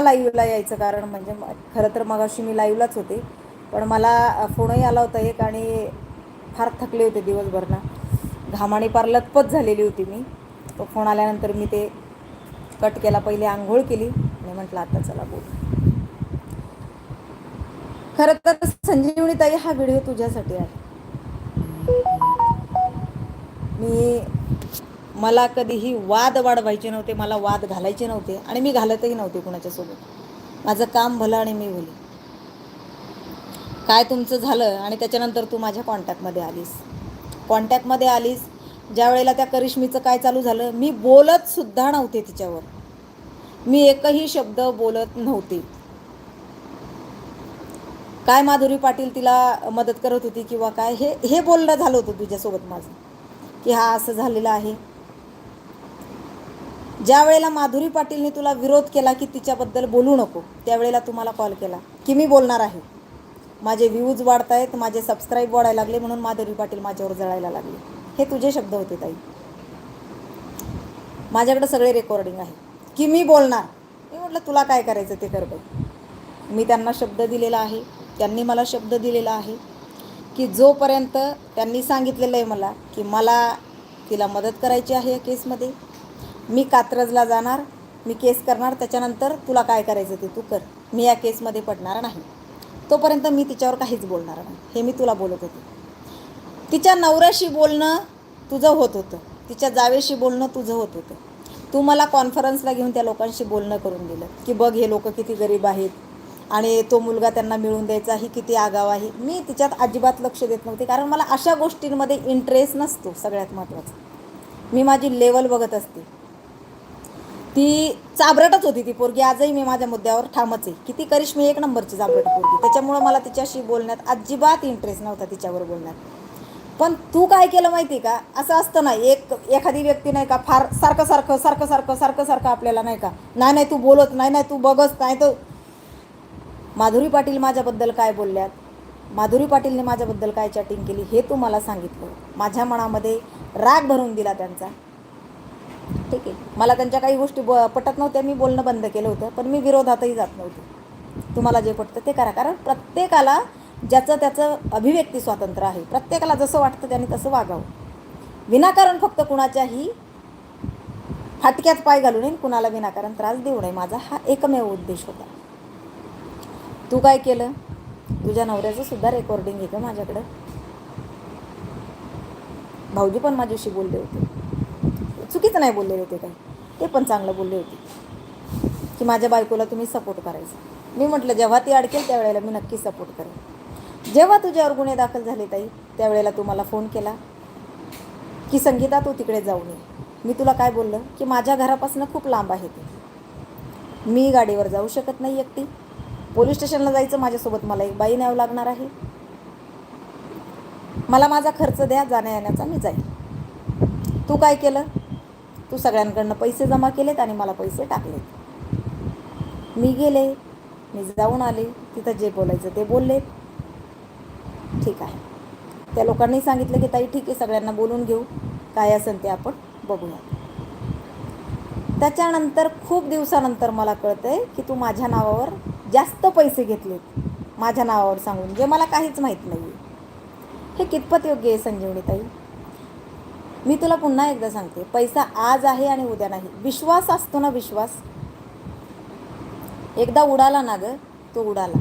लाईव्हला यायचं कारण म्हणजे खरं तर मगाशी मी लाईव्हलाच होते. पण मला फोनही आला होता एक आणि फार थकले होते दिवसभरनं. घामाने पार लतपत झालेली होती मी. तो फोन आल्यानंतर मी ते कट केला पहिले आंघोळ केली. आणि म्हटलं आता चला बोल. खरं तर संजीवनी ताई हा व्हिडिओ तुझ्यासाठी आहे. मी मला कधीही वाद वाढवायचे नव्हते मला वाद घालायचे नव्हते आणि मी घालतही नव्हते कुणाच्यासोबत. माझं काम भलं आणि मी भली. काय तुमचं झालं आणि त्याच्यानंतर तू माझ्या कॉन्टॅक्टमध्ये आलीस. कॉन्टॅक्टमध्ये आलीस ज्या वेळेला त्या करिश्मीचं काय चालू झालं मी बोलत सुद्धा नव्हते तिच्यावर. मी एकही शब्द बोलत नव्हते. काय माधुरी पाटील तिला मदत करत होती किंवा काय हे हे बोलणं झालं होतं तुझ्यासोबत माझं. की हा असं झालेलं आहे. ज्या वेळेला माधुरी पाटीलने तुला विरोध केला की तिच्याबद्दल बोलू नको त्यावेळेला तुम्हाला कॉल केला. की मी बोलणार आहे? माझे व्ह्यूज वाढत आहेत माझे सबस्क्राईब वाढायला लागले म्हणून माधुरी पाटील माझ्यावर जळायला लागले. हे तुझे शब्द होते ताई. माझ्याकडे सगळे रेकॉर्डिंग आहे. की मी बोलणार? मी म्हटलं तुला काय करायचं ते कर बाई. मी त्यांना शब्द दिलेला आहे. त्यांनी मला शब्द दिलेला आहे. की जोपर्यंत त्यांनी सांगितलेलं आहे मला की मला तिला मदत करायची आहे या केसमध्ये मी कात्रजला जाणार मी केस करणार त्याच्यानंतर तुला काय करायचं ते तू कर. मी या केसमध्ये पडणार नाही. तोपर्यंत मी तिच्यावर काहीच बोलणार नाही. हे मी तुला बोलत होते. तिच्या नवऱ्याशी बोलणं तुझं होत होतं. तिच्या जावेशी बोलणं तुझं होत होतं. तू मला कॉन्फरन्सला घेऊन त्या लोकांशी बोलणं करून दिलं की बघ हे लोक किती गरीब आहेत आणि तो मुलगा त्यांना मिळून द्यायचा ही किती आगाव आहे. मी तिच्यात अजिबात लक्ष देत नव्हते कारण मला अशा गोष्टींमध्ये इंटरेस्ट नसतो सगळ्यात महत्त्वाचा. मी माझी लेवल बघत असते. ती चाबरटच होती ती पोरगी. आजही मी माझ्या मुद्द्यावर ठामच आहे. किती करिश्मी एक नंबरची चाबरट पोरगी. त्याच्यामुळं मला तिच्याशी बोलण्यात अजिबात इंटरेस्ट नव्हता तिच्यावर बोलण्यात. पण तू काय केलं माहिती का? असं असतं ना एक एखादी व्यक्ती नाही का फार सारखं सारखं सारखं सारखं सारखं सारखं आपल्याला नाही का नाही नाही तू बोलत नाही नाही तू बघत नाही तर माधुरी पाटील माझ्याबद्दल काय बोलल्यात? माधुरी पाटीलने माझ्याबद्दल काय चॅटिंग केली हे तू मला सांगितलं. माझ्या मनामध्ये राग भरून दिला त्यांचा. ठीक आहे मला त्यांच्या काही गोष्टी ब पटत नव्हत्या मी बोलणं बंद केलं होतं पण मी विरोधातही जात नव्हते. तुम्हाला जे पटतं ते करा. कारण प्रत्येकाला ज्याचं त्याचं अभिव्यक्ती स्वातंत्र्य आहे. प्रत्येकाला जसं वाटतं त्याने तसं वागावं. विनाकारण फक्त कुणाच्याही फाटक्यात पाय घालू नये कुणाला विनाकारण त्रास देऊ नये. माझा हा एकमेव उद्देश होता. तू काय केलं? तुझ्या नवऱ्याचं सुद्धा रेकॉर्डिंग आहे माझ्याकडं. भाऊजी पण माझ्याशी बोलले होते. चुकीचं नाही बोललेले होते काही ते पण चांगलं बोलले होते. की माझ्या बायकोला तुम्ही सपोर्ट करायचा. मी म्हटलं जेव्हा ती अडकेल त्यावेळेला मी नक्की सपोर्ट करेन. जेव्हा तुझ्यावर गुन्हे दाखल झाले ताई त्यावेळेला तू मला फोन केला की संगीता तू तिकडे जाऊ नये मी तुला काय बोललं? की माझ्या घरापासून खूप लांब आहे ते. मी गाडीवर जाऊ शकत नाही एकटी. पोलीस स्टेशनला जायचं माझ्यासोबत मला एक बाई न्यावं लागणार आहे. मला माझा खर्च द्या जाण्या येण्याचा मी जाईल तू काय केलं? तू सगळ्यांकडनं पैसे जमा केलेत आणि मला पैसे टाकलेत. मी गेले मी जाऊन आले तिथं जे बोलायचं ते बोलले ठीक आहे. त्या लोकांनी सांगितलं की ताई ठीक आहे सगळ्यांना बोलून घेऊ. काय असेल ते आपण बघूया. त्याच्यानंतर खूप दिवसानंतर मला कळतं आहे की तू माझ्या नावावर जास्त पैसे घेतलेत. माझ्या नावावर सांगून जे मला काहीच माहीत नाही हे कितपत योग्य आहे संजीवनी ताई? मी तुला पुन्हा एकदा सांगते पैसा आज आहे आणि उद्या नाही. विश्वास असतो ना विश्वास? एकदा उडाला ना ग तो उडाला.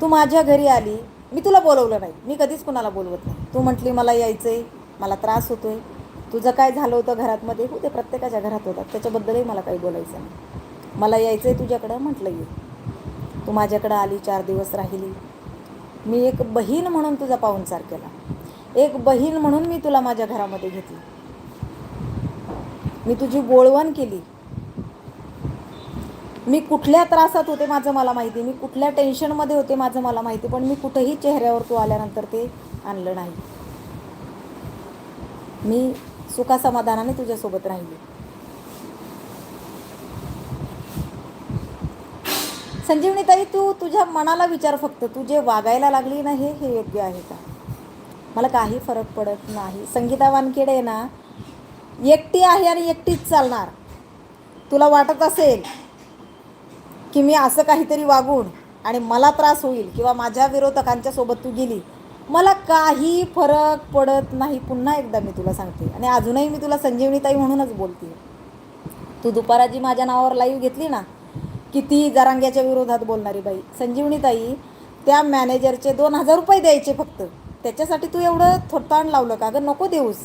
तू माझ्या घरी आली मी तुला बोलवलं नाही मी कधीच कुणाला बोलवत नाही. तू म्हटली मला यायचं आहे मला त्रास होतो आहे तुझं काय झालं होतं घरातमध्ये? हो ते प्रत्येकाच्या घरात होतात. त्याच्याबद्दलही मला काही बोलायचं नाही. मला यायचं आहे तुझ्याकडं? म्हटलं ये. तू माझ्याकडं आली चार दिवस राहिली. मी एक बहीण म्हणून तुझा पाहुणचार केला. एक बहीण म्हणून मी तुला माझ्या घरामध्ये घेतली. मी तुझी बोळवण केली. मी कुठल्या त्रासात होते माझं मला माहिती. मी कुठल्या टेन्शनमध्ये होते माझं मला माहिती. पण मी कुठंही चेहऱ्यावर तू आल्यानंतर ते आणलं नाही. मी सुखासमाधानाने तुझ्यासोबत राहिली. संजीवनीताई तू तू तुझ्या मनाला विचार फक्त. तू जे वागायला लागली ना हे हे योग्य आहे का? मला काही फरक पडत नाही. संगीता वानखेडे ना एकटी आहे आणि एकटीच चालणार. तुला वाटत असेल की मी असं काहीतरी वागून आणि मला त्रास होईल किंवा माझ्या विरोधकांच्या सोबत तू गेली मला काही फरक पडत नाही. पुन्हा एकदा मी तुला सांगते आणि अजूनही मी तुला संजीवनीताई म्हणूनच बोलते. तू दुपारा जी माझ्या नावावर लाईव्ह घेतली ना किती जरांग्याच्या विरोधात बोलणारी बाई. संजीवनीताई त्या मॅनेजरचे दोन हजार रुपये द्यायचे फक्त. त्याच्यासाठी तू एवढं थोडताण लावलं का? गं नको देऊस.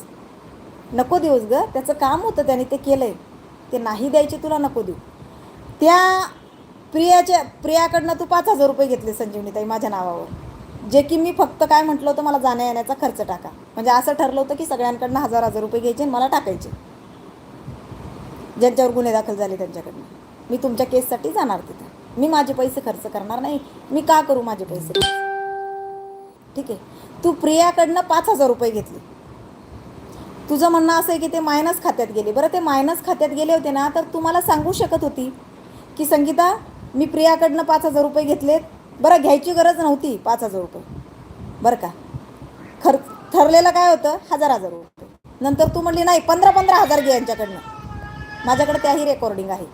नको देऊस गं. त्याचं काम होतं त्याने ते केलं आहे ते नाही द्यायचे तुला नको देऊ. त्या प्रियाच्या प्रियाकडनं तू पाच हजार रुपये घेतले संजीवनीताई माझ्या नावावर. जे की मी फक्त काय म्हटलं होतं मला जाण्या येण्याचा खर्च टाका. म्हणजे असं ठरलं होतं की सगळ्यांकडनं हजार हजार रुपये घ्यायचे आणि मला टाकायचे. ज्यांच्यावर गुन्हे दाखल झाले त्यांच्याकडनं. मी तुमच्या केससाठी जाणार तिथं. मी माझे पैसे खर्च करणार नाही. मी का करू माझे पैसे? ठीक आहे. तू प्रियाकडनं पाच हजार रुपये घेतले. तुझं म्हणणं असं आहे की ते मायनस खात्यात गेले. बरं ते मायनस खात्यात गेले होते ना तर तू मला सांगू शकत होती की संगीता मी प्रियाकडनं पाच हजार रुपये घेतलेत. बरं घ्यायची गरज नव्हती पाच हजार रुपये. बरं का? खर ठरलेलं काय होतं? हजार हजार रुपये. नंतर तू म्हणली नाही पंधरा पंधरा हजार घे यांच्याकडनं. माझ्याकडे त्याही रेकॉर्डिंग आहे.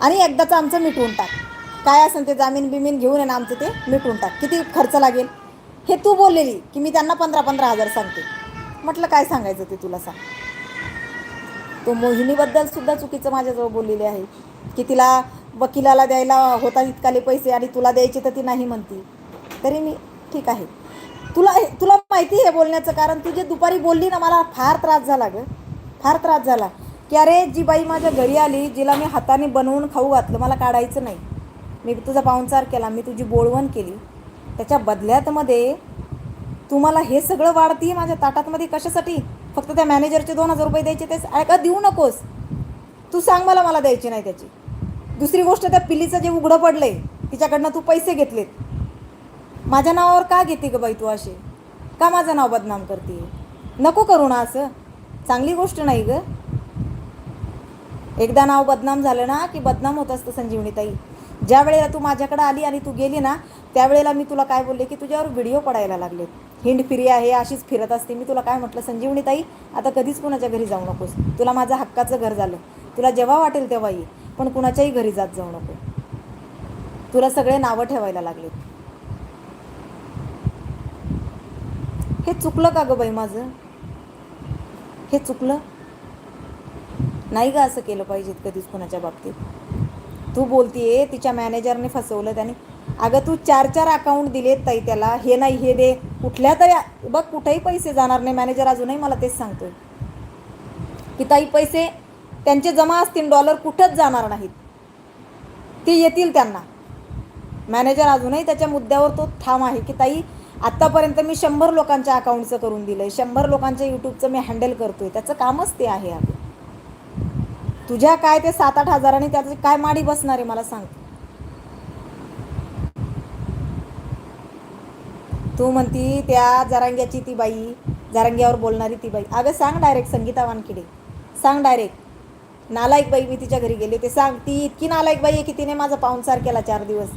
आणि एकदाचं आमचं मिटवून टाक. काय असेल ते जामीन बिमीन घेऊन ये ना आमचं ते मिटवून टाक. किती खर्च लागेल? हे तू बोललेली की मी त्यांना पंधरा पंधरा हजार सांगते. म्हटलं काय सांगायचं ते तुला सांग. तो मोहिनीबद्दल सुद्धा चुकीचं माझ्याजवळ बोललेले आहे. की तिला वकिलाला द्यायला होता इतकाले पैसे आणि तुला द्यायचे तर ती नाही म्हणती. तरी मी ठीक आहे. तुला तुला माहिती आहे बोलण्याचं कारण? तू जे दुपारी बोलली ना मला फार त्रास झाला गं. फार त्रास झाला. की अरे जी बाई माझ्या घरी आली जिला मी हाताने बनवून खाऊ घातलं मला काढायचं नाही. मी तुझा पाहुणचार केला मी तुझी बोळवण केली. त्याच्या बदल्यातमध्ये तुम्हाला हे सगळं वाढती माझ्या ताटातमध्ये कशासाठी? फक्त त्या मॅनेजरचे दोन हजार रुपये द्यायचे तेच ऐका देऊ नकोस. तू सांग मला मला द्यायची नाही त्याची. दुसरी गोष्ट त्या पिलीचं जे उघडं पडलंय तिच्याकडनं तू पैसे घेतलेत. माझ्या नावावर का घेते ग बाई तू असे? का माझं नाव बदनाम करते नको करू ना असं. चांगली गोष्ट नाही ग. एकदा नाव बदनाम झालं ना की बदनाम होत असतं संजीवनीताई. ज्या वेळेला तू माझ्याकडे आली आणि तू गेली ना त्यावेळेला मी तुला काय बोलले की तुझ्यावर व्हिडिओ पडायला लागले. हिंड फिरी आहे अशीच फिरत असते. मी तुला काय म्हटलं संजीवनीताई आता कधीच कुणाच्या घरी जाऊ नकोस. तुला माझं हक्काचं घर झालं. तुला जेव्हा वाटेल तेव्हा ये पण कुणाच्याही घरी जात जाऊ नको. तुला सगळे नावं ठेवायला लागले. हे चुकलं का गं बाई माझं? हे चुकलं? नाही का असं केलं पाहिजे कधीच कुणाच्या बाबतीत. तू बोलतीये तिच्या मॅनेजरने फसवलं त्याने. अगं तू चार चार अकाउंट दिलेत ताई त्याला. हे नाही हे दे. कुठल्या तरी बघ कुठेही पैसे जाणार नाही. मॅनेजर अजूनही मला तेच सांगतोय. की ताई पैसे त्यांचे जमा असतील डॉलर कुठंच जाणार नाहीत. ते येतील त्यांना. मॅनेजर अजूनही त्याच्या मुद्द्यावर तो ठाम आहे की ताई आत्तापर्यंत मी शंभर लोकांच्या अकाउंटचं करून दिलं आहे शंभर लोकांच्या यूट्यूबचं मी हँडल करतोय. त्याचं कामच ते आहे अगं. तुझ्या काय ते सात आठ हजाराने त्याचं काय माडी बसणार आहे मला सांग. तू म्हणती त्या जरांग्याची ती बाई जरांग्यावर बोलणारी ती बाई. अगं सांग डायरेक्ट संगीता वानखिडे. सांग डायरेक्ट नालायक बाई मी तिच्या घरी गेले ते सांग. ती इतकी नालायक बाई आहे की तिने माझा पाहुणचार केला चार दिवस.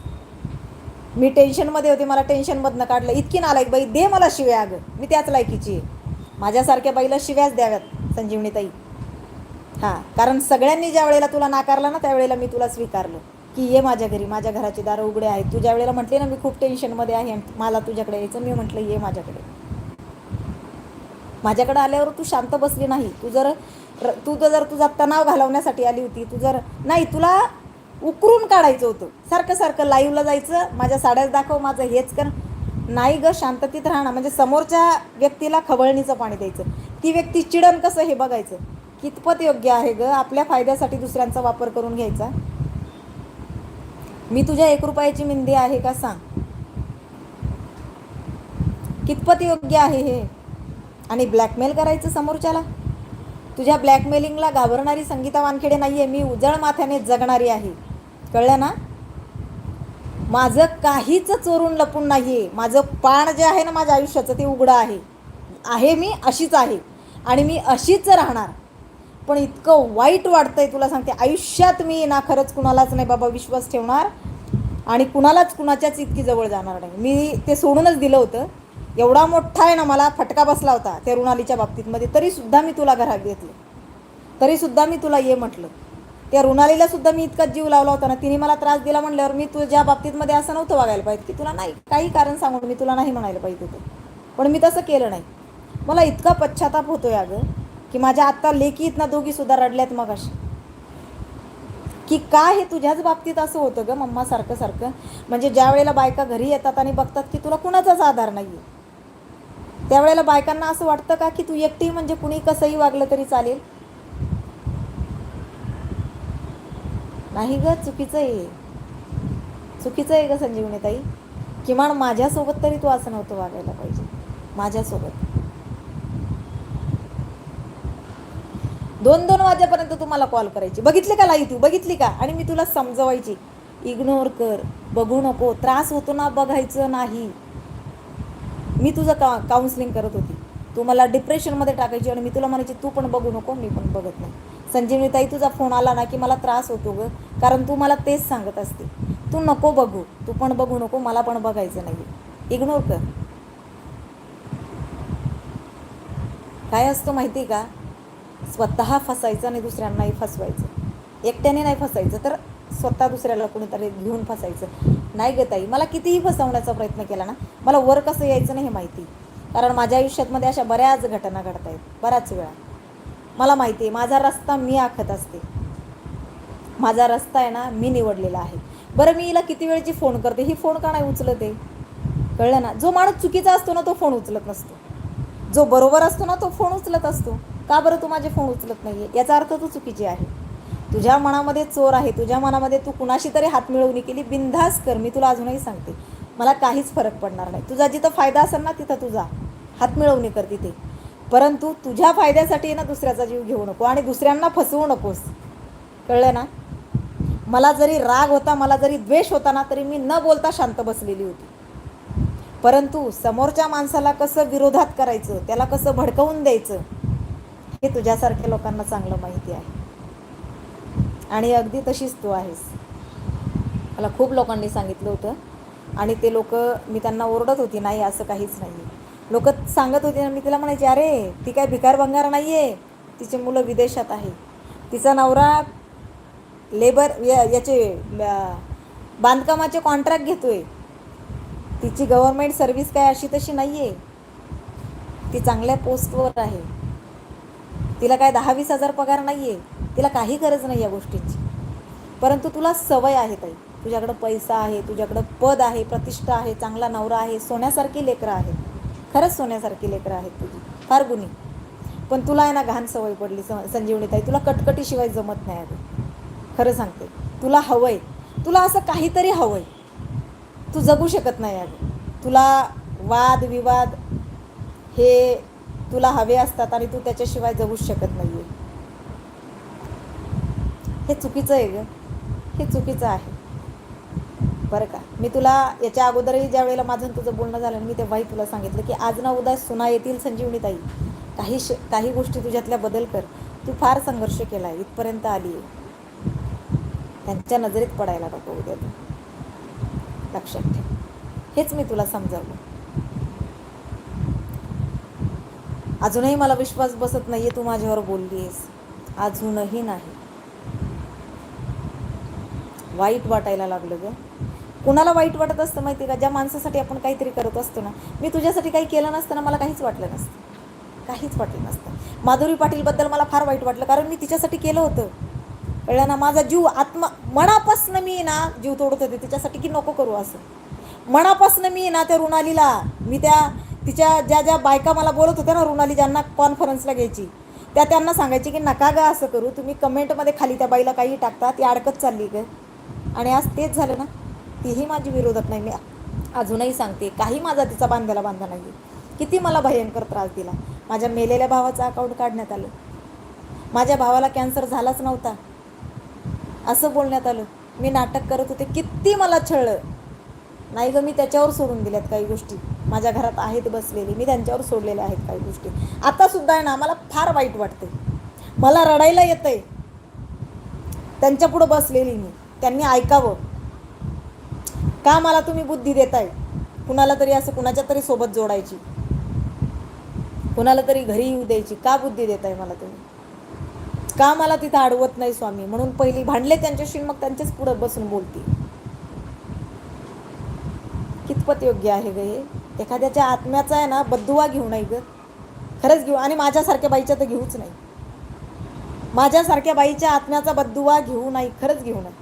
मी टेन्शनमध्ये होते मला टेन्शनमधनं काढलं. इतकी नालायक बाई दे मला शिव्या अगं. मी त्याच लायकीची आहे. माझ्यासारख्या बाईला शिव्याच द्याव्यात संजीवनीताई. हां कारण सगळ्यांनी ज्या वेळेला तुला नाकारला ना त्यावेळेला मी तुला स्वीकारलं. की ये माझ्या घरी माझ्या घराचे दारं उघडे आहेत. तू ज्या वेळेला म्हटले ना मी खूप टेन्शनमध्ये आहे मला तुझ्याकडे यायचं मी म्हटलं ये माझ्याकडे. माझ्याकडे आल्यावर तू शांत बसली नाही. तू जर तू तर जर तुझा तणाव घालवण्यासाठी आली होती तू जर नाही तुला उकरून काढायचं होतं. सारखं सारखं लाईव्हला जायचं माझ्या साड्याच दाखव माझं हेच कर. नाही ग शांततेत राहणं. म्हणजे समोरच्या व्यक्तीला खवळणीचं पाणी द्यायचं. ती व्यक्ती चिडन कसं हे बघायचं? कितपत योग्य आहे ग? आपल्या फायद्यासाठी दुसऱ्यांचा वापर करून घ्यायचा. मी तुझ्या एक रुपयाची मिंदी आहे का सांग? कितपत योग्य आहे हे? आणि ब्लॅकमेल करायचं समोरच्याला? तुझ्या ब्लॅकमेलिंगला घाबरणारी संगीता वानखेडे नाही आहे मी उजळ माथ्याने जगणारी आहे. कळलं ना? माझं काहीच चोरून लपून नाही आहे माझं पाण जे आहे ना माझ्या आयुष्याचं ते उघडं आहे. आहे मी अशीच आहे. आणि मी अशीच राहणार. पण इतकं वाईट वाटतंय तुला सांगते. आयुष्यात मी ना खरंच कुणालाच नाही बाबा विश्वास ठेवणार आणि कुणालाच कुणाच्याच इतकी जवळ जाणार नाही. मी ते सोडूनच दिलं होतं. एवढा मोठा आहे ना मला फटका बसला होता त्या रुणालीच्या बाबतीतमध्ये तरीसुद्धा मी तुला घरात घेतलं. तरीसुद्धा मी तुला ये म्हटलं. त्या रुणालीला सुद्धा मी इतकाच जीव लावला होता ना तिने मला त्रास दिला म्हटल्यावर मी तुझ्या बाबतीतमध्ये असं नव्हतं वागायला पाहिजे की तुला नाही काही कारण सांगून मी तुला नाही म्हणायला पाहिजे होतं. पण मी तसं केलं नाही. मला इतका पश्चाताप होतो आहे अगं. की माझ्या आत्ता लेकी आहेत ना दोघी सुद्धा रडल्यात मग अशी की का हे तुझ्याच बाबतीत असं होतं ग मम्मा सारखं सारखं? म्हणजे ज्या वेळेला बायका घरी येतात आणि बघतात की तुला कुणाचाच आधार नाही आहे त्यावेळेला बायकांना असं वाटतं का की तू एकटी म्हणजे कुणी कसंही वागलं तरी चालेल? नाही ग चुकीचं आहे. चुकीचं आहे ग संजीवनी ताई किमान माझ्यासोबत तरी तू असं नव्हतं वागायला पाहिजे. माझ्यासोबत. दोन दोन वाजेपर्यंत तुम्हाला कॉल करायची. बघितली का लाई तू? बघितली का? आणि मी तुला समजवायची. इग्नोर कर. बघू नको. त्रास होतो ना बघायचं नाही. मी तुझं का काउन्सिलिंग करत होती. तू मला डिप्रेशनमध्ये टाकायची आणि मी तुला म्हणायची तू पण बघू नको मी पण बघत नाही. संजीवनी ताई तुझा फोन आला ना की मला त्रास होतो ग. कारण तू मला तेच सांगत असते. तू नको बघू. तू पण बघू नको. मला पण बघायचं नाही इग्नोर कर. काय असतं माहिती का? स्वतः फसायचं आणि दुसऱ्यांनाही फसवायचं. एकट्याने नाही फसायचं तर स्वतः दुसऱ्याला कोणीतरी घेऊन फसायचं. नाही ग ताई मला कितीही फसवण्याचा प्रयत्न केला ना मला वर कसं यायचं नाही हे माहिती. कारण माझ्या आयुष्यातमध्ये अशा बऱ्याच घटना घडत आहेत बऱ्याच वेळा. मला माहिती आहे माझा रस्ता मी आखत असते. माझा रस्ता आहे ना मी निवडलेला आहे. बरं मी हिला किती वेळची फोन करते? ही फोन का नाही उचलत? आहे कळलं ना? जो माणूस चुकीचा असतो ना तो फोन उचलत नसतो. जो बरोबर असतो ना तो फोन उचलत असतो. का बरं तू माझे फोन उचलत नाही आहे याचा अर्थ तू चुकीची आहे. तुझ्या मनामध्ये चोर आहे. तुझ्या मनामध्ये तू कुणाशी तरी हात मिळवणी केली बिनधास कर मी तुला अजूनही सांगते. मला काहीच फरक पडणार नाही. तुझा जिथं फायदा असेल ना तिथं तुझा. हात मिळवणी कर तिथे परंतु तुझ्या फायद्यासाठी ना दुसऱ्याचा जीव घेऊ नको आणि दुसऱ्यांना फसवू नकोस. कळलं ना? मला जरी राग होता मला जरी द्वेष होता ना तरी मी न बोलता शांत बसलेली होती. परंतु समोरच्या माणसाला कसं विरोधात करायचं त्याला कसं भडकवून द्यायचं हे तुझ्यासारख्या लोकांना चांगलं माहिती आहे. आणि अगदी तशीच तू आहेस. मला खूप लोकांनी सांगितलं होतं. आणि ते लोक मी त्यांना ओरडत होती नाही असं काहीच नाही लोक सांगत होते मी तिला म्हणायचे अरे ती काय भिकार भंगार नाही आहे तिचे मुलं विदेशात आहे तिचा नवरा लेबर या याचे बांधकामाचे कॉन्ट्रॅक्ट घेतो आहे तिची गव्हर्मेंट सर्व्हिस काय अशी तशी नाही आहे ती चांगल्या पोस्टवर आहे. तिला काय दहा वीस हजार पगार नाही आहे तिला काही गरज नाही या गोष्टींची. परंतु तुला सवय आहे ताई. तुझ्याकडं पैसा आहे तुझ्याकडं पद आहे प्रतिष्ठा आहे चांगला नवरा आहे सोन्यासारखी लेकरं आहेत खरंच सोन्यासारखी लेकरं आहेत तुझी. फार गुणी. पण तुला आहे ना घाण सवय पडली स संजीवनी ताई. तुला कटकटीशिवाय जमत नाही अगं. खरं सांगते. तुला हवंय. तुला असं काहीतरी हवंय. तू जगू शकत नाही अगं तुला वाद विवाद हे तुला हवे असतात आणि तू त्याच्याशिवाय जगूच शकत नाही आहे हे चुकीचं आहे ग. हे चुकीचं आहे. बरं का. मी तुला याच्या अगोदरही ज्या वेळेला माझं तुझं बोलणं झालं मी तेव्हाही तुला सांगितलं की आज ना उद्या सुना येतील संजीवनी ताई. काही श काही गोष्टी तुझ्यातल्या बदल कर. तू फार संघर्ष केला आहे इथपर्यंत आली आहे त्यांच्या नजरेत पडायला नको उद्या तू. लक्षात ठेव. हेच मी तुला समजावलं. अजूनही मला विश्वास बसत नाहीये तू माझ्यावर बोलली आहेस अजूनही नाही. वाईट वाटायला लागलं ग. कुणाला वाईट वाटत असतं माहिती आहे का? ज्या माणसासाठी आपण काहीतरी करत असतो ना मी तुझ्यासाठी काही केलं नसतं ना मला काहीच वाटलं नसतं. काहीच वाटलं नसतं. माधुरी पाटीलबद्दल मला फार वाईट वाटलं कारण मी तिच्यासाठी केलं होतं. कळलं ना माझा जीव आत्मा मनापासनं मी ना जीव तोडत होते. तिच्यासाठी की नको करू असं? मनापासनं मी ना त्या रुणालीला मी त्या तिच्या ज्या ज्या बायका मला बोलत होत्या ना रुणाली ज्यांना कॉन्फरन्सला घ्यायची त्या त्यांना सांगायची की नका ग असं करू. तुम्ही कमेंटमध्ये खाली त्या बाईला काही टाकता ती अडकत चालली ग. आणि आज तेच झालं ना. तीही माझी विरोधात नाही. मी अजूनही सांगते काही माझा तिचा बांधायला बांधा नाही. किती मला भयंकर त्रास दिला. माझ्या मेलेल्या भावाचं अकाउंट काढण्यात आलं. माझ्या भावाला कॅन्सर झालाच नव्हता. असं बोलण्यात आलं. मी नाटक करत होते किती मला छळलं. नाही गं मी त्याच्यावर सोडून दिल्यात काही गोष्टी. माझ्या घरात आहेत बसलेली मी त्यांच्यावर सोडलेल्या आहेत काही गोष्टी. आतासुद्धा आहे ना मला फार वाईट वाटते मला रडायला येतं त्यांच्या पुढं बसलेली मी. त्यांनी ऐकावं. का मला तुम्ही बुद्धी देताय? कुणाला तरी असं कुणाच्या तरी सोबत जोडायची. कुणाला तरी घरी येऊ द्यायची. का बुद्धी देताय मला तुम्ही? का मला तिथं अडवत नाही स्वामी? म्हणून पहिली भांडले त्यांच्याशी मग त्यांच्याच पुढं बसून बोलते. कितपत योग्य आहे ग हे? एखाद्याच्या आत्म्याचा आहे ना बद्दुवा घेऊ नाही ग. खरंच घेऊ. आणि माझ्यासारख्या बाईच्या तर घेऊच नाही. माझ्यासारख्या बाईच्या आत्म्याचा बद्दुवा घेऊ नाही खरंच घेऊ नाही.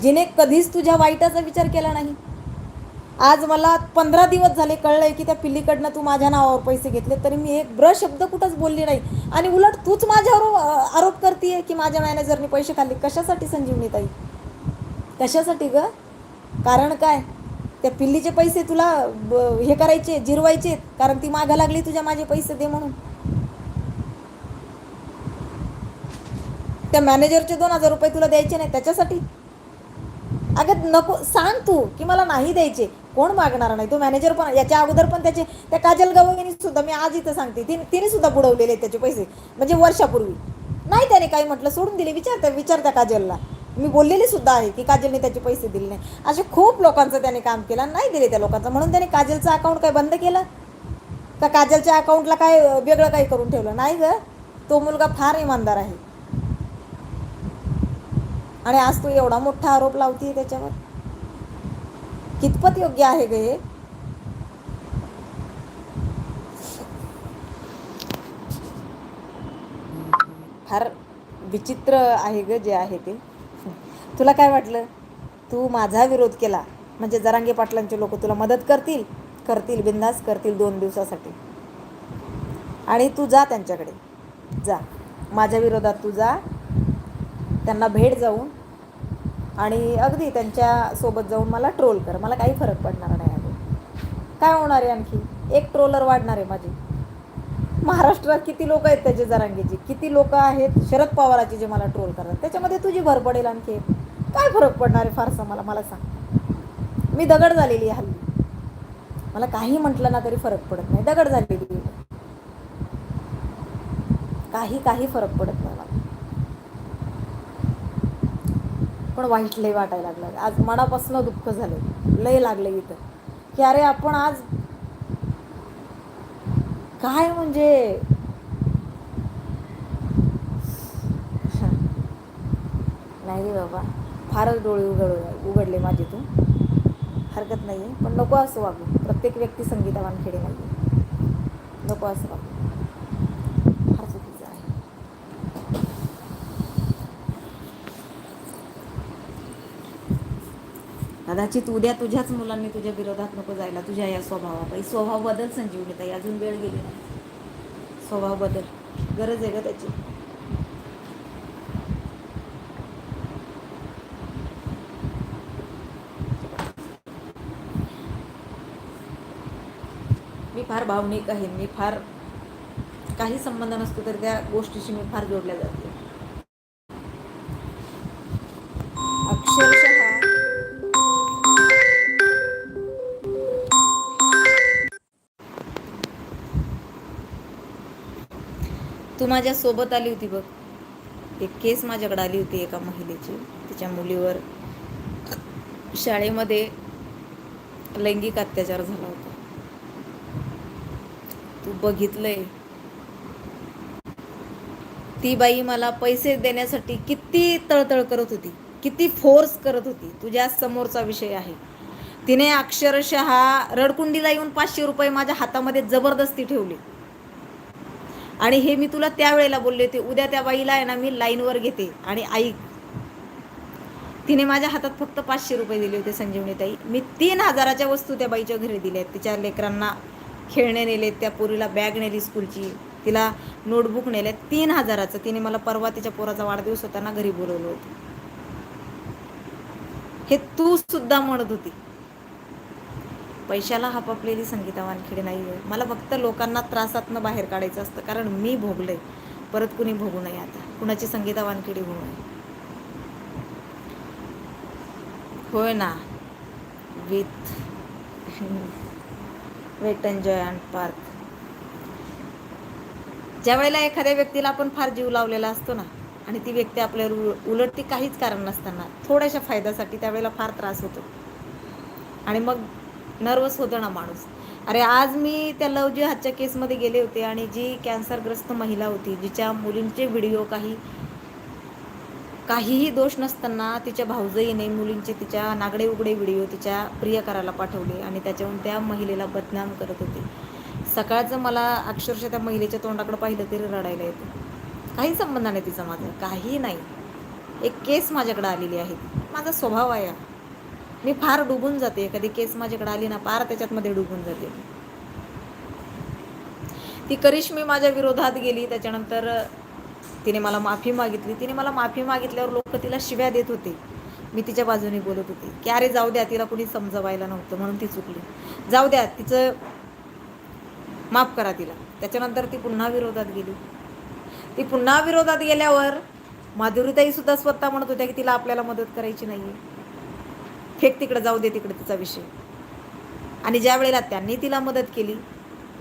जिने कधीच तुझ्या वाईटाचा विचार केला नाही. आज मला पंधरा दिवस झाले कळलंय की त्या पिल्लीकडनं तू माझ्या नावावर पैसे घेतले तरी मी एक ब्र शब्द कुठंच बोलली नाही. आणि उलट तूच माझ्यावर आरोप करते की माझ्या मॅनेजरने पैसे खाल्ले. कशासाठी संजीवनी ताई? कशासाठी ग? कारण काय? त्या पिल्लीचे पैसे तुला ब- हे करायचे जिरवायचे कारण ती मागं लागली तुझ्या माझे पैसे दे म्हणून. त्या मॅनेजरचे दोन हजार रुपये तुला द्यायचे नाही त्याच्यासाठी? अगं नको सांग तू की मला नाही द्यायचे. कोण मागणार नाही? तो मॅनेजर पण याच्या अगोदर पण त्याचे त्या काजल गवळीने सुद्धा मी आज इथं सांगते तिने तिने सुद्धा बुडवलेले आहेत त्याचे पैसे म्हणजे वर्षापूर्वी. नाही त्याने काही म्हटलं सोडून दिले विचार त्या विचार त्या काजलला. मी बोललेली सुद्धा आहे की काजलने त्याचे पैसे दिले नाही. असे खूप लोकांचं त्याने काम केलं नाही दिले त्या लोकांचं. म्हणून त्याने काजलचं अकाउंट काय बंद केलं? का काजलच्या अकाउंटला काय वेगळं काही करून ठेवलं? नाही ग. तो मुलगा फार इमानदार आहे. आणि आज तू एवढा मोठा आरोप लावते त्याच्यावर. कितपत योग्य आहे ग हे? फार विचित्र आहे ग जे आहे ते. तुला काय वाटलं? तू माझा विरोध केला. म्हणजे जरांगे पाटलांचे लोक तुला मदत करतील? करतील बिंदास करतील दोन दिवसासाठी. आणि तू जा त्यांच्याकडे. जा. माझ्या विरोधात तू जा. त्यांना भेट जाऊन आणि अगदी त्यांच्यासोबत जाऊन मला ट्रोल कर. मला काही फरक पडणार नाही अगदी काय होणार आहे आणखी? एक ट्रोलर वाढणार आहे माझी. महाराष्ट्रात किती लोक आहेत त्याचे जरांगीची किती लोक आहेत शरद पवाराची जे मला ट्रोल करतात? त्याच्यामध्ये तुझी भर पडेल आणखी काय फरक पडणार आहे फारसा मला? मला सांग. मी दगड झालेली आहे. हल्ली मला काही म्हटलं ना तरी फरक पडत नाही. दगड झालेली आहे. काही काही फरक पडत नाही मला. पण वाईट लय वाटायला लागलं. आज मनापासून दुःख झालं. लय लागलं इथं. की अरे आपण आज काय म्हणजे? नाही रे बाबा. फारच डोळे उघड उघडले माझे तू हरकत नाही आहे पण नको असं वागू. प्रत्येक व्यक्ती संगीता वानखेडे नाही नको असं वागू फार चुकीचं आहे कदाचित उद्या तुझ्याच मुलांनी तुझ्या विरोधात नको जायला तुझ्या या स्वभावापाई स्वभाव बदल संजीवनी ताई अजून वेळ गेली नाही. स्वभाव बदल. गरज आहे ग त्याची. मी फार भावनिक आहे मी फार काही संबंध नसतो तर त्या गोष्टीशी मी फार जोडल्या जाते. तू माझ्या सोबत आली होती बघ. एक केस माझ्याकडे आली होती एका महिलेची. तिच्या मुलीवर शाळेमध्ये लैंगिक अत्याचार झाला होता. तू बघितलंय. ती बाई मला पैसे देण्यासाठी किती तळतळ करत होती. किती फोर्स करत होती. तुझ्या समोरचा विषय आहे. तिने अक्षरशः रडकुंडीला येऊन पाचशे रुपये माझ्या हातामध्ये जबरदस्ती ठेवली. आणि हे मी तुला त्यावेळेला बोलले होते उद्या त्या बाईला आहे ना मी लाईनवर घेते. आणि ऐक तिने माझ्या हातात फक्त पाचशे रुपये दिले होते संजीवनी ताई मी तीन हजाराच्या वस्तू त्या बाईच्या घरी दिल्या आहेत. तिच्या लेकरांना खेळणे नेलेत त्या पोरीला बॅग नेली स्कूलची. तिला नोटबुक नेले तीन हजाराचं तिने मला परवा तिच्या पोराचा वाढदिवस होताना घरी बोलवलं होतं. हे तू सुद्धा म्हणत होती. पैशाला हापापलेली संगीता वानखेडे नाही आहे मला फक्त लोकांना त्रासातनं बाहेर काढायचं असतं कारण मी भोगलंय परत कुणी भोगू नये आता. कुणाची संगीता वानखेडे होऊ नये. होय ना? With wet enjoy and park ज्या वेळेला एखाद्या व्यक्तीला आपण फार जीव लावलेला असतो ना आणि ती व्यक्ती आपल्यावर उ- उलट ती काहीच कारण नसताना थोड्याशा फायद्यासाठी त्यावेळेला फार त्रास होतो. आणि मग नर्वस होतो ना माणूस. अरे आज मी त्या लवजी हातच्या केसमध्ये गेले होते आणि जी कॅन्सरग्रस्त महिला होती जिच्या मुलींचे व्हिडिओ काही काहीही दोष नसताना तिच्या भाऊजईने मुलींचे तिच्या नागडे उघडे व्हिडिओ तिच्या प्रियकराला पाठवले आणि त्याच्याहून त्या महिलेला बदनाम करत होते. सकाळचं मला अक्षरशः त्या महिलेच्या तोंडाकडे पाहिलं तरी रडायला येतं. काही संबंध नाही तिचा माझा काही नाही. एक केस माझ्याकडे आलेली आहे. माझा स्वभाव आहे मी फार डुबून जाते. एखादी केस माझ्याकडे आली ना फार त्याच्यातमध्ये डुबून जाते. ती करिश्मी माझ्या विरोधात गेली. त्याच्यानंतर तिने मला माफी मागितली. तिने मला माफी मागितल्यावर लोक तिला शिव्या देत होते. मी तिच्या बाजूने बोलत होते की अरे जाऊ द्या तिला कुणी समजवायला नव्हतं म्हणून ती चुकली. जाऊ द्या तिचं माफ करा तिला. त्याच्यानंतर ती पुन्हा विरोधात गेली. ती पुन्हा विरोधात गेल्यावर माधुरीताई सुद्धा स्वतः म्हणत होत्या की तिला आपल्याला मदत करायची नाही आहे फेक तिकडं जाऊ दे तिकडे तिचा विषय. आणि ज्या वेळेला त्यांनी तिला मदत केली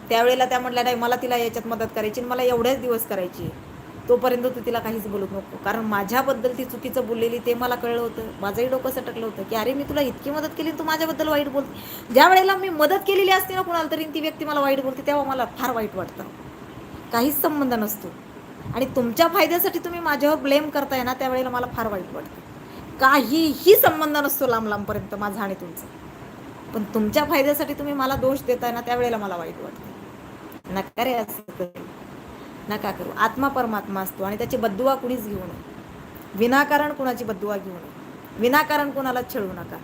त्यावेळेला त्या म्हटल्या नाही मला तिला याच्यात मदत करायची आणि मला एवढ्याच दिवस करायची आहे. तोपर्यंत तू तिला काहीच बोलू नको. कारण माझ्याबद्दल ती चुकीचं बोललेली ते मला कळलं होतं. माझंही डोकं सटकलं होतं की अरे मी तुला इतकी मदत केली तू माझ्याबद्दल वाईट बोलते. ज्या वेळेला मी मदत केलेली असते ना कुणाला तरी ती व्यक्ती मला वाईट बोलते तेव्हा मला फार वाईट वाटतं. काहीच संबंध नसतो. आणि तुमच्या फायद्यासाठी तुम्ही माझ्यावर ब्लेम करताय ना त्यावेळेला मला फार वाईट वाटतं. काहीही संबंध नसतो लांब लांबपर्यंत माझा आणि तुमचा. पण तुमच्या फायद्यासाठी तुम्ही मला दोष देताय ना त्यावेळेला मला वाईट वाटतं. नका रे असं करू. नका करू. आत्मा परमात्मा असतो आणि त्याची बद्दुआ कुणीच घेऊ नये. विनाकारण कुणाची बद्दुआ घेऊ नये. विनाकारण कुणाला छेडू नका.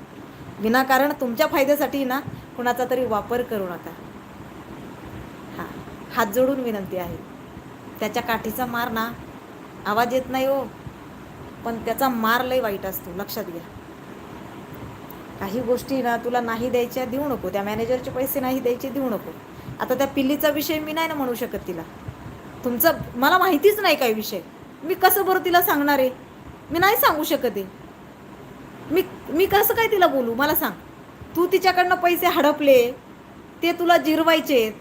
विनाकारण तुमच्या फायद्यासाठी ना कुणाचा तरी वापर करू नका. हां हात जोडून विनंती आहे. त्याच्या काठीचा मार ना. आवाज येत नाही हो. पण त्याचा मार लई वाईट असतो लक्षात घ्या. काही गोष्टी ना तुला नाही द्यायच्या देऊ नको. त्या मॅनेजरचे पैसे नाही द्यायचे देऊ नको. आता त्या पिल्लीचा विषय मी नाही ना म्हणू शकत तिला. तुमचं मला माहितीच नाही काय विषय. मी कसं बरं तिला सांगणार आहे? मी नाही सांगू शकत आहे. मी मी कसं काय तिला बोलू? मला सांग. तू तिच्याकडनं पैसे हडपले ते तुला जिरवायचे.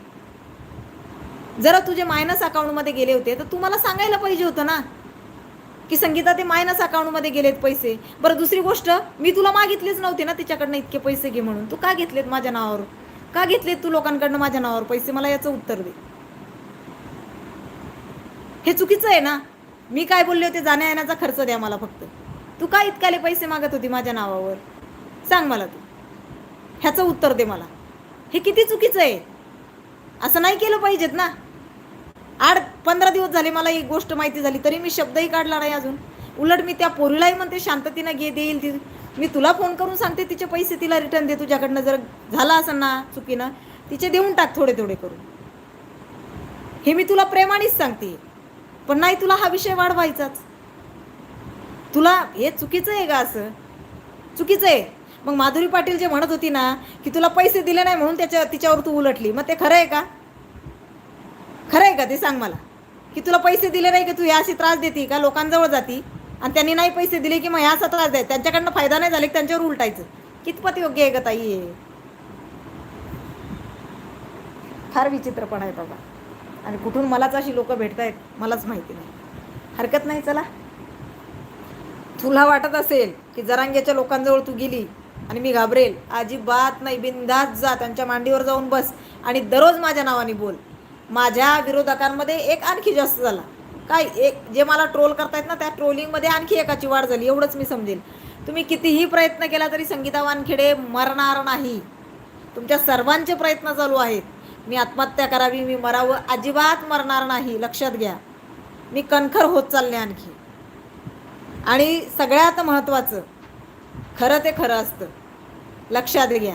जरा तुझे मायनस अकाउंटमध्ये गेले होते तर तू मला सांगायला पाहिजे होतं ना. की संगीता ते मायनस अकाउंटमध्ये गेलेत पैसे. बरं दुसरी गोष्ट मी तुला मागितलेच नव्हते ना तिच्याकडनं इतके पैसे घे म्हणून. तू का घेतलेत माझ्या नावावर? का घेतलेत तू लोकांकडनं माझ्या नावावर पैसे? मला याचं उत्तर दे. हे चुकीचं आहे ना? मी काय बोलले होते? जाण्या येण्याचा खर्च द्या मला फक्त. तू का इतकाले पैसे मागत होती माझ्या नावावर? सांग मला तू. ह्याचं उत्तर दे मला. हे किती चुकीचं आहे? असं नाही केलं पाहिजेत ना? आठ पंधरा दिवस झाले मला एक गोष्ट माहिती झाली तरी मी शब्दही काढला नाही अजून. उलट मी त्या पोरीलाही म्हणते शांततेनं घे देईल ती. मी तुला फोन करून सांगते तिचे पैसे तिला रिटर्न दे तुझ्याकडनं जर झाला असेल ना चुकीनं तिचे देऊन टाक थोडे थोडे करून. हे मी तुला प्रेमानेच सांगते. पण नाही तुला हा विषय वाढवायचाच. तुला हे चुकीचं आहे का असं? चुकीचं आहे. मग माधुरी पाटील जे म्हणत होती ना की तुला पैसे दिले नाही म्हणून त्याच्या तिच्यावर तू उलटली. मग ते खरं आहे का? खरं आहे का ते सांग मला? की तुला पैसे दिले नाही की तू? अशी त्रास देते का? लोकांजवळ जाती आणि त्यांनी नाही पैसे दिले की मग ह्या असा त्रास द्याय त्यांच्याकडनं फायदा नाही झाला की त्यांच्यावर उलटायचं. कितपत योग्य आहे का ताई आहे फार विचित्रपण आहे बाबा. आणि कुठून मलाच अशी लोक भेटत आहेत मलाच माहिती नाही. हरकत नाही चला. तुला वाटत असेल की जरांग्याच्या लोकांजवळ तू गेली आणि मी घाबरेल? अजिबात नाही बिंदास जा त्यांच्या मांडीवर जाऊन बस आणि दररोज माझ्या नावाने बोल. माझ्या विरोधकांमध्ये एक आणखी जास्त झाला. काय एक जे मला ट्रोल करतायत ना त्या ट्रोलिंगमध्ये आणखी एकाची वाढ झाली. एवढंच मी समजेल. तुम्ही कितीही प्रयत्न केला तरी संगीता वानखेडे मरणार नाही. तुमच्या सर्वांचे प्रयत्न चालू आहेत. मी आत्महत्या करावी मी मरावं अजिबात मरणार नाही. लक्षात घ्या. मी कणखर होत चालले आणखी. आणि सगळ्यात महत्त्वाचं खरं ते खरं असतं. लक्षात घ्या.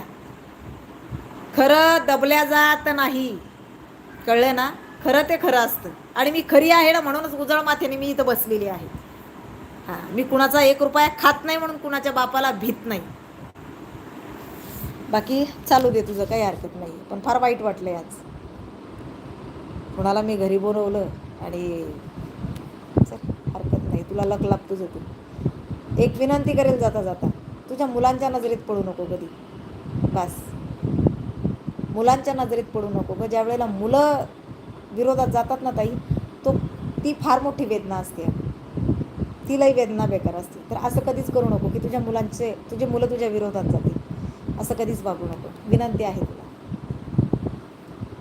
खरं दबल्या जात नाही. कळलं ना? खरं ते खरं असतं. आणि मी खरी आहे ना म्हणूनच उजळ माथ्याने मी इथं बसलेली आहे. हां मी कुणाचा एक रुपया खात नाही म्हणून कुणाच्या बापाला भीत नाही. बाकी चालू दे तुझं काही हरकत नाही पण फार वाईट वाटलं आज. कुणाला मी घरी बोलवलं आणि चल हरकत नाही. तुला लक लाभ तुझं तू एक विनंती करेल जाता जाता तुझ्या मुलांच्या नजरेत पडू नको कधी. बस. मुलांच्या नजरेत पडू नको ग. ज्या वेळेला मुलं विरोधात जातात ना ताई तो ती फार मोठी वेदना असते. तिलाही वेदना बेकार असते. तर असं कधीच करू नको की तुझ्या मुलांचे तुझे मुलं तुझ्या विरोधात जातील. असं कधीच वागू नको. विनंती आहे तुला.